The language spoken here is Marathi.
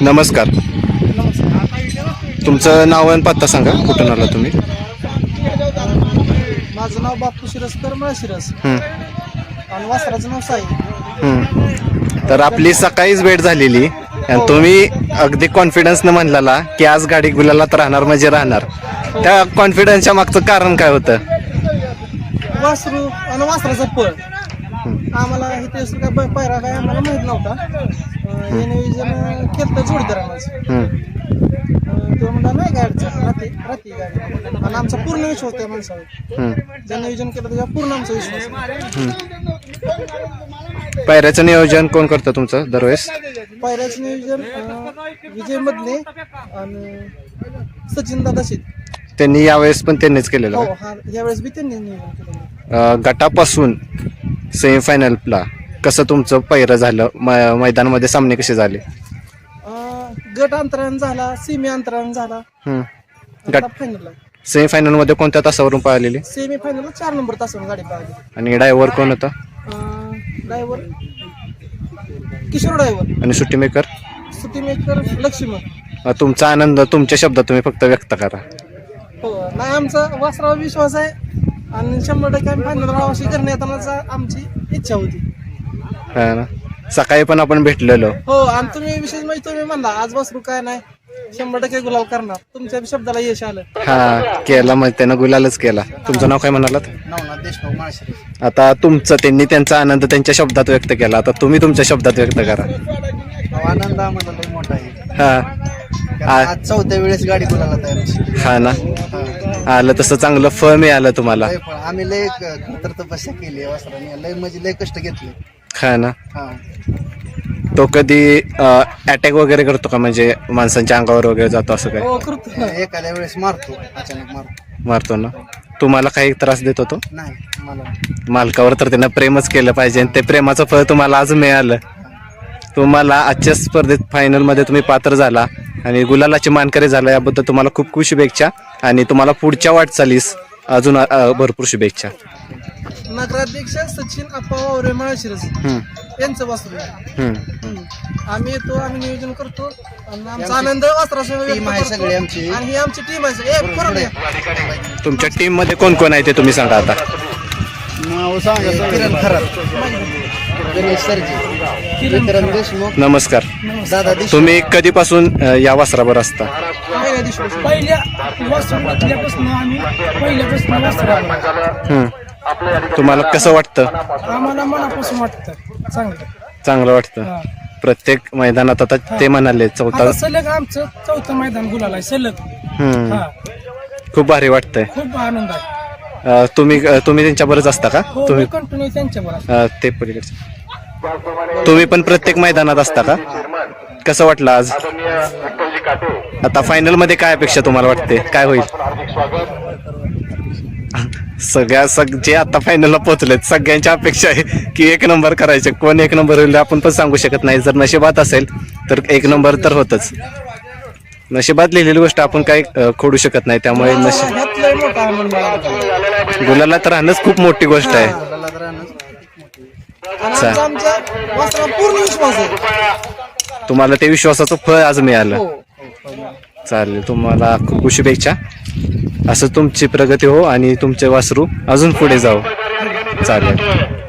नमस्कार. तुमचं नाव आणि पत्ता सांगा कुठून आला तुम्ही? माझं नाव बापू शिरस करमळा शिरस. हं, आणि वासराचं नाव साई. हं. तर आपली सकाळीच भेट झालेली. आणि तुम्ही अगदी कॉन्फिडन्सनं म्हणलेला की आज गाडी गुलालात राहणार म्हणजे राहणार. त्या कॉन्फिडन्सच्या मागचं कारण काय होतं? वासरू आणि वासराचं पळ. आम्हाला हे ते काय पायरा काय आम्हाला माहीत नव्हता. हे नियोजन केलं जोडीदारानं हं, तो म्हणला नाही अडचण राहते राहते गाडी. आणि आमचा पूर्ण विश्वास त्या माणसावर. ज्या नियोजन केलं त्याच्यावर पूर्ण आमचा विश्वास आहे. पायऱ्याचं नियोजन कोण करतं तुमचं दरवेळेस? पायऱ्याचं नियोजन अं, विजय मधले आणि सचिन दादा शेत त्यांनी यावेळेस पण त्यांनीच केलेलं हो का? हा यावेळेस बी त्यांनी नियोजन केलं अं, गटापासून सेमीफायनलला कसं तुमचं पैरं झालं? म- मैदानामध्ये सामने कसे झाले? अं, गट अंतरान झाला सीमी अंतरान झाला. हं. आता गट फायनलला सेमीफायनलमध्ये कोणत्या तासावरून पळालेली? सेमी फायनलला चार नंबर तासावर गाडी पाहिली आणि ड्रायव्हर कोण होता? ड्रायव्हर किशोर ड्रायव्हर आणि सुट्टी मेकर सुट्टी मेकर लक्ष्मण तुमचा आनंद तुमच्या शब्दात तुम्ही फक्त व्यक्त करा. हो नाही आमचा वासरावर विश्वास आहे. आणि शंभर टक्के आम्ही फायनल राहावशी करण्याचा आमची इच्छा होती. हा ना. सकाळी पण आपण भेटलेलो. हो आणि तुम्ही विशेष म्हणजे तुम्ही म्हणला आज वासरू काय नाही शंभर टक्के गुलाल करणार. तुमच्या शब्दाला यश आलं. हा केला मग त्यानं गुलालच केला. तुमचं नाव काय म्हणालात? नवनाथ देशमुख माळशिरस. आता तुमचं त्यांनी त्यांचा आनंद त्यांच्या शब्दात व्यक्त केला. आता तुम्ही तुमच्या शब्दात व्यक्त करा. आनंद आम्हाला मोठा आहे. हा. आ- आज चौथ्या वेळेस गाडी गुलाला तयार हा ना. आलं तसं चांगलं फळ मिळालं तुम्हाला. लय आम्ही लय तपस्या केली आहे वासराने. लय म्हणजे लय कष्ट घेतले. हा ना. हा. तो कधी अटॅक वगैरे करतो का? म्हणजे माणसांच्या अंगावर वगैरे जातो असं काय? हो करतो. एखाद्या वेळेस मारतो अचानक मारतो. मारतो ना. तुम्हाला काही त्रास देत होतो नाही मला मालकावर तर त्यानं प्रेमच केलं पाहिजे आणि ते प्रेमाचं फळ तुम्हाला आज मिळालं. तुम्हाला आजच्या स्पर्धेत फायनलमध्ये तुम्ही पात्र झाला आणि गुलालाचे मानकरी झाला याबद्दल तुम्हाला खूप खूप शुभेच्छा आणि तुम्हाला पुढच्या वाटचालीस अजून अ, भरपूर शुभेच्छा. नगराध्यक्ष सचिन अप्पा वावरे माळशिरस यांचं वासरू आहे. हम्म. हम्म. आम्ही येतो आम्ही नियोजन करतो. आणि आमचा आनंद वासरासह व्यक्त करतो. आणि ही आमची टीम आहे. ए. तुमच्या टीममध्ये कोण कोण आहे ते तुम्ही सांगा आता. किरण खरात. गणेश सरजी. विक्रम देशमुख. नमस्कार. दादा देशमुख. तुम्ही कधीपासून अ, या वासरावर असता? पहिल्या वस्त्र घेतल्यापासून आम्ही पहिल्यापासून वस्त्र हम्म. तुम्हाला कसं वाटतं? आम्हाला मनापासून वाटतं. चांगलं. चांगलं वाटतं. हा. प्रत्येक मैदानात आता ते म्हणाले चौथा आता सलग आमचं चौथं मैदान गुलाल आहे सलग. हम्म. हा. खूप भारी वाटतंय. खूप आनंद आहे. अ, तुम्ही अ, तुम्ही त्यांच्याबरोबरच असता का? हो तुम्ही कंटिन्यू त्यांच्यावर अ, ते पलीकडचे. तुम्ही पण प्रत्येक मैदानात असता का? कसं वाटलं आज? आता फायनलमध्ये काय अपेक्षा तुम्हाला वाटते? काय होईल? सगळ्या सग जे आता फायनलला पोहोचलेत सगळ्यांच्या अपेक्षा आहे की एक नंबर करायचे. कोण एक नंबर होईल आपण पण सांगू शकत नाही. जर नशिबात असेल तर एक नंबर तर होतच. नशिबात लिहिलेली गोष्ट आपण काही खोडू शकत नाही. त्यामुळे नशीब गुलाला तर राहणंच खूप मोठी गोष्ट आहे. तुम्हाला ते विश्वासाचं फळ आज मिळालं. हो. चालेल. तुम्हाला खूप खूप शुभेच्छा. असं तुमची प्रगती हो आणि तुमचे वासरू अजून पुढे जाऊ चालेल.